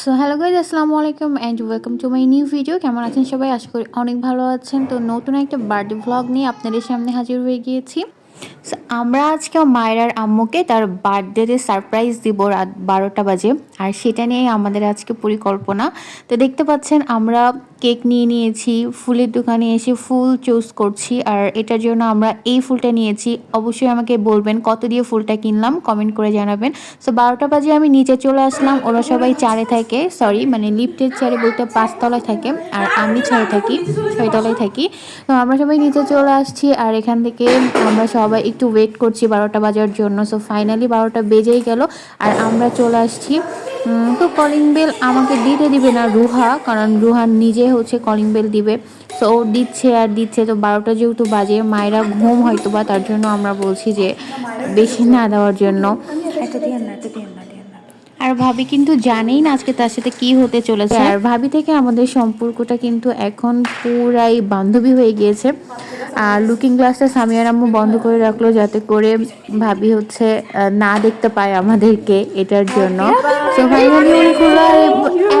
So hello guys আসসালামু আলাইকুম and welcome to my new video কেমন আছেন সবাই? আশা করি অনেক ভালো আছেন। তো নতুন একটা বার্থডে ভ্লগ নিয়ে আপনাদের সামনে হাজির হয়ে গিয়েছি। আমরা আজকে মায়েরার আম্মুকে তার বার্থডেতে সারপ্রাইজ দিব রাত বারোটা বাজে। আর সেটা নিয়েই আমাদের আজকে পরিকল্পনা। তো দেখতে পাচ্ছেন, আমরা কেক নিয়ে নিয়েছি, ফুলের দোকানে এসে ফুল চুজ করছি। আর এটার জন্য আমরা এই ফুলটা নিয়েছি। অবশ্যই আমাকে বলবেন, কত দিয়ে ফুলটা কিনলাম? কমেন্ট করে জানাবেন। সো বারোটা বাজে আমি নিচে চলে আসলাম। ওরা সবাই চারে থাকে। সরি মানে লিফটের চারে বলতে পাঁচতলায় থাকে। আর আমি ছাড়ে থাকি, ছয়তলায় থাকি। তো আমরা সবাই নিচে চলে আসছি। আর এখান থেকে আমরা সবাই একটু ওয়েট করছি বারোটা বাজার জন্য। সো ফাইনালি বারোটা বেজেই গেল। আর আমরা চলে আসছি তো কলিং বেল আমাকে দিতে দিবে না রুহা কারণ রুহা নিজে হচ্ছে কলিং বেল দিবে। সো ও দিচ্ছে আর দিচ্ছে। তো বারোটা যেহেতু বাজে মায়েরা ঘুম হয়তো বা তার জন্য আমরা বলছি যে বেশি না দেওয়ার জন্য। আর ভাবি কিন্তু জানেই না আজকে তার সাথে কি হতে চলেছে। আর ভাবি থেকে আমাদের সম্পর্কটা কিন্তু এখন পুরাই বান্ধবী হয়ে গিয়েছে। আর লুকিং গ্লাসটা সামিয়ার আম্মু বন্ধ করে রাখল যাতে করে ভাবি হচ্ছে না দেখতে পায় আমাদেরকে এটার জন্য। তো ফাইনালি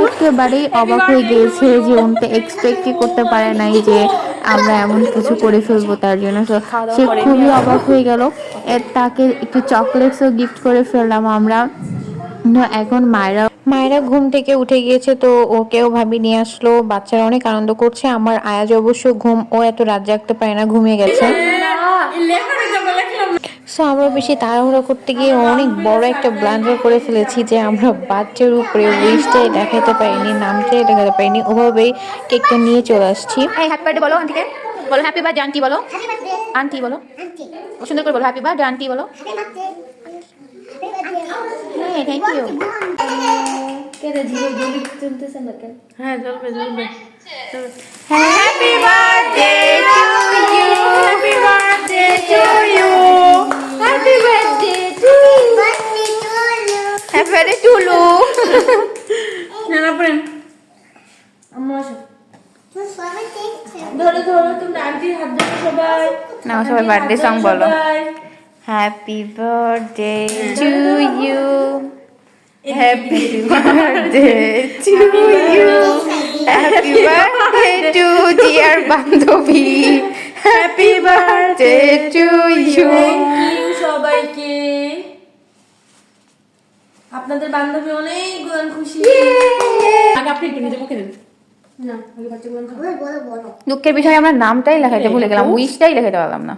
একেবারেই অবাক হয়ে গিয়েছে যে উনটা এক্সপেক্টই করতে পারে নাই যে আমরা এমন কিছু করে ফেলব তার জন্য। তো সে খুবই অবাক হয়ে গেল। তাকে একটু চকলেটসও গিফট করে ফেললাম আমরা। এখন মায়েরা মায়েরা ঘুম থেকে উঠে গিয়েছে তো ওকেও ভাবি নিয়ে আসলো। বাচ্চারা অনেক আনন্দ করছে। আমার আয়াজ অবশ্য ঘুম ও এত রাত জাগতে পারে না ঘুমিয়ে গেছে। সো আমরা বেশি তাড়াহুড়ো করতে গিয়ে অনেক বড় একটা ব্লান্ডার করে ফেলেছি যে আমরা বাচ্চার উপরে উইশটাই দেখাতে পারিনি নামটাই দেখাতে পারিনি। ওভাবেই কেকটা নিয়ে চলে আসছি। হ্যাপি বার্থডে বলো আন্টিকে বলো হ্যাপি বার্থডে আন্টি বলো। আন্টি বলো। সুন্দর করে বলো হ্যাপি বার্থডে আন্টি বলো। হ্যাঁ থ্যাংক ইউ হ্যাঁ জ্বলবে জ্বলবে happy birthday to you happy birthday to you happy birthday to happy birthday to লু না প্রেম আম্মু আসো ধরো ধরো তুমি আন্টির হাত ধরো সবাই না সবাই বার্থডে সং বলো birthday to you happy birthday to you happy birthday to dear বান্ধবী happy birthday to you you. সবাইকে। আপনাদের বান্ধবী অনেক খুশি। আগে আপনি একটু নিজে মুখে দিন। দুঃখের বিষয়ে আমরা নামটাই লেখাইতে ভুলে গেলাম উইশটাই লেখাইতে পারলাম না।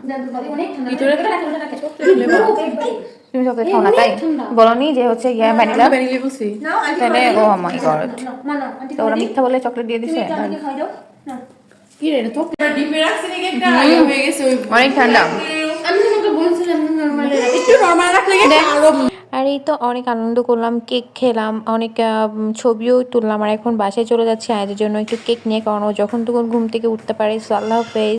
তুমি খাও না তাই বলনি যে হচ্ছে গিয়ে ভ্যানিলা? তাহলে ও মাই গড তো ওরা মিথ্যা বলে চকলেট দিয়ে দিছে? হয়ে অনেক ঠান্ডা। আমি তোমাকে বলছিলাম নরমাল একটু নরমাল রাখলে আর এই তো অনেক আনন্দ করলাম, কেক খেলাম, অনেক ছবিও তুললাম। আর এখন বাসায় চলে যাচ্ছি, আয়াদের জন্য একটু কেক নিয়ে কারণ ও যখন তখন ঘুম থেকে উঠতে পারে সো আল্লাহ হাফেজ।